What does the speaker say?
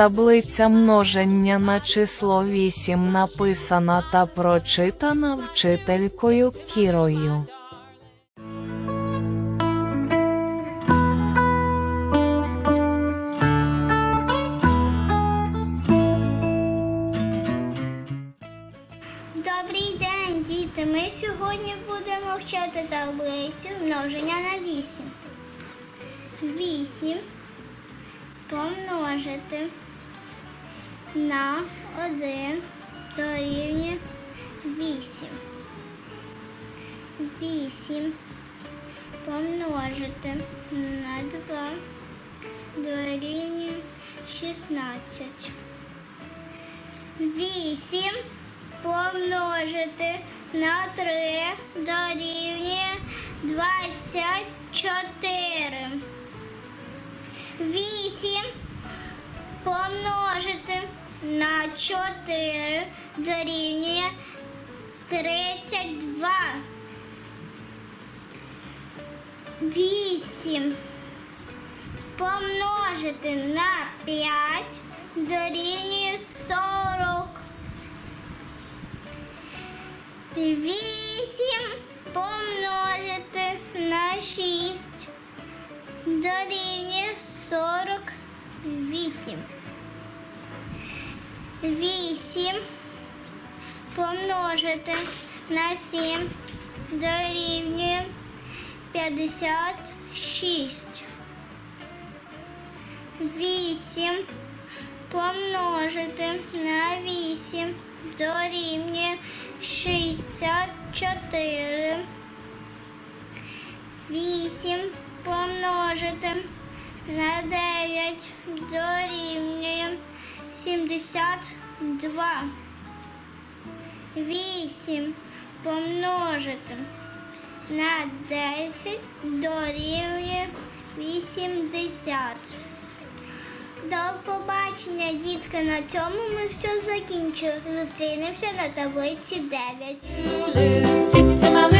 таблиця множення на число 8 написана та прочитана вчителькою Кірою. Добрий день, діти. Ми сьогодні будемо вчити таблицю множення на 8. 8 помножити на 1 дорівнює 8. 8 помножити на 2 дорівнює 16. 8 помножити на 3 дорівнює 24. 8 помножити на 4 дорівнює 32. 8 помножити на 5 дорівнює 40. Вісім помножити на шість дорівнює сорок вісім. Вісім помножити на сім дорівнює п'ятдесят шість. Вісім помножити на вісім дорівнює 64. 8 помножити на 9 дорівнює 72. 8 помножити на 10 дорівнює 80. До побачення, дітки. На цьому ми все закінчили. Зустрінемося на таблиці 9. lose. It's a